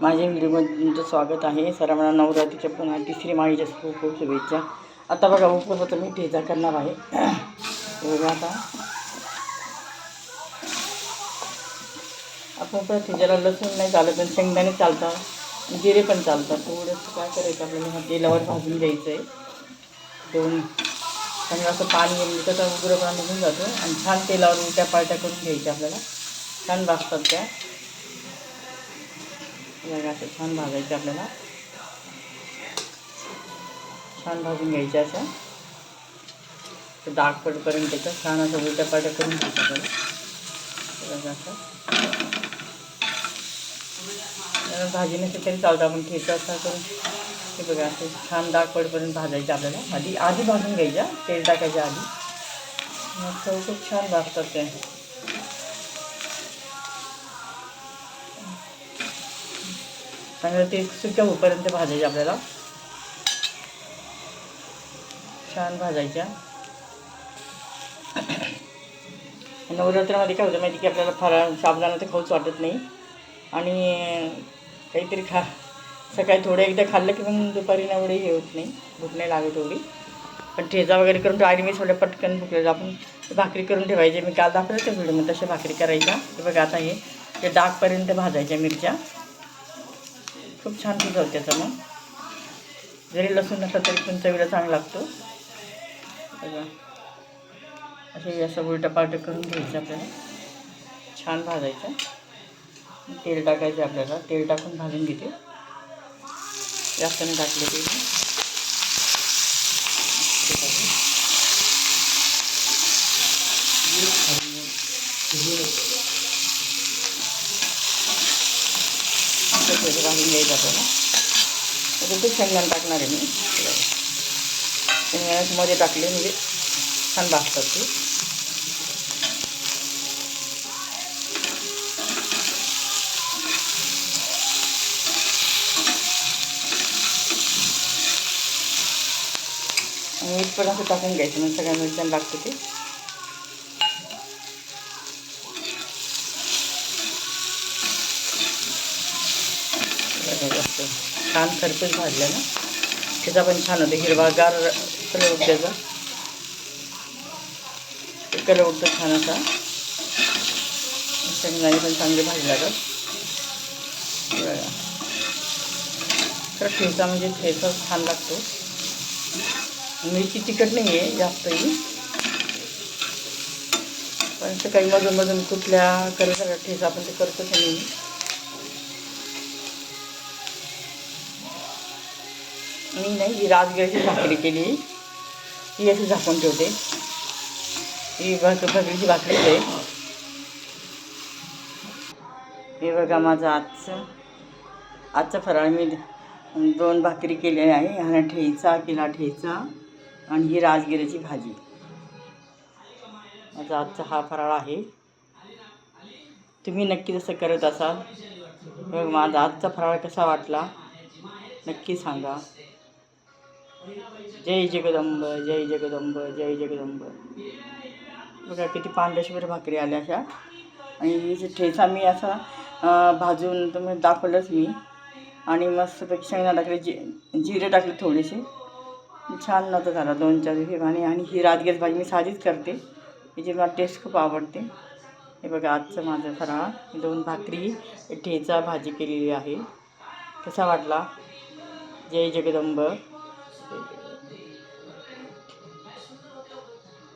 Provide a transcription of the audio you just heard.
माझ्या व्हिडिओमध्ये तुमचं स्वागत आहे. सर्वांना नवरात्रीच्या पुन्हा तिसरी माळीच्या खूप खूप शुभेच्छा. आता बघा उपवासाचा मी ठेचा करणार आहे. बघा आता. आपण पण ठेच्याला लसूण नाही चालत पण शेंगदाणे चालतात. जिरे पण चालतात. थोडंसं काय करायचं आपल्याला? तेलावर भाजून घ्यायचं आहे दोन. आणि असं पाणी येईल त्याचा उग्रपणा निघून जातो. आणि छान तेलावर उलट्या पालट्या करून घ्यायच्या आपल्याला. छान भाजतात त्या. बघा असं छान भाजायचं आपल्याला. छान भाजून घ्यायच्या अशा ते डाग पडपर्यंत त्याच्या छान असं उलट्या पालट्या करून घ्यायचं असं. भाजी नसेल तरी चालतं. आपण ठेचा असा करून. हे बघा असं छान डाग पडपर्यंत भाजायचं आपल्याला. आधी आधी भाजून घ्यायच्या तेल टाकायच्या आधी. मग चव खूप छान भाजतात ते. चांगलं ते सुक्या होईपर्यंत भाजायचे आपल्याला. छान भाजायच्या. नवरात्रामध्ये काय होतं माहिती की? आपल्याला फराळ साबदाना तर खाऊच वाटत नाही. आणि काहीतरी खा सकाळी थोडं एकदा खाल्लं की मग दुपारी एवढे हे होत नाही. भूक नाही लागत एवढी. पण ठेजा वगैरे करून आणि मी थोड्या पटकन भुकलेलं आपण भाकरी करून ठेवायचे. मी काल दाखवलं त्या व्हिडिओमध्ये तशा भाकरी करायच्या. बघा आता हे ते डागपर्यंत भाजायच्या मिरच्या. खूप छान शिजवत त्याचा मग. जरी लसूण नसला तरी पण चवीला चांगला लागतो. बघा. असे असं उलटं पालटं करून घ्यायचं आपल्याला. छान भाजायचं. तेल टाकायचं आपल्याला. तेल टाकून भाजून घेते. जास्त नाही टाकले तेल. त्याचं भाजून घ्यायचं आपल्याला त्याच्यात ते शेंगदाण टाकणार आहे मी. शेंगदाण्यात मध्ये टाकले म्हणजे छान भाजतात ते. मीठ पण असं टाकून घ्यायचं मग सगळ्या मिरच्या लागतं ते बघा जास्त छान खरपूस भाजलं ना? त्याचा पण छान होतं. हिरवागार कलर उठतो त्याचा ते कलर उठतो छान असा. शेंगदाणे पण चांगले भाजी तर तर ठेचा म्हणजे ठेचा छान लागतो. मिरची तिखट नाही आहे जास्तही पण ते काही मधून मधून कुठल्या कलर ठेचा आपण ते करतोच नाही. मी नाही ही राजगिराची भाकरी केली. ही अशी झाकून ठेवते. ही भाक भाकरीच आहे हे बघा माझं आजचं आजचा फराळ. मी दोन भाकरी केलेल्या आहे. हा ठेचा केला ठेचा आणि ही राजगिराची भाजी. माझा आजचा हा फराळ आहे. तुम्ही नक्की जसं करत असाल. बघ माझा आजचा फराळ कसा वाटला नक्की सांगा. जय जगदंब जय जगदंब जय जगदंब. बघा किती पांढऱ्याशिवर भाकरी आल्या अशा. आणि जे ठेचा मी असा भाजून तुम्ही दाखवलंच मी. आणि मस्तपैकी शेंगदा टाकले जी जिरे टाकले थोडेसे. छान नव्हतं झाला दोन चार हे आणि आणि ही राजगीर भाजी मी साधीच करते. हिची मला टेस्ट खूप आवडते. हे बघा आजचं माझं फराळ दोन भाकरी ठेचा भाजी केलेली आहे. कसा वाटला? जय जगदंब.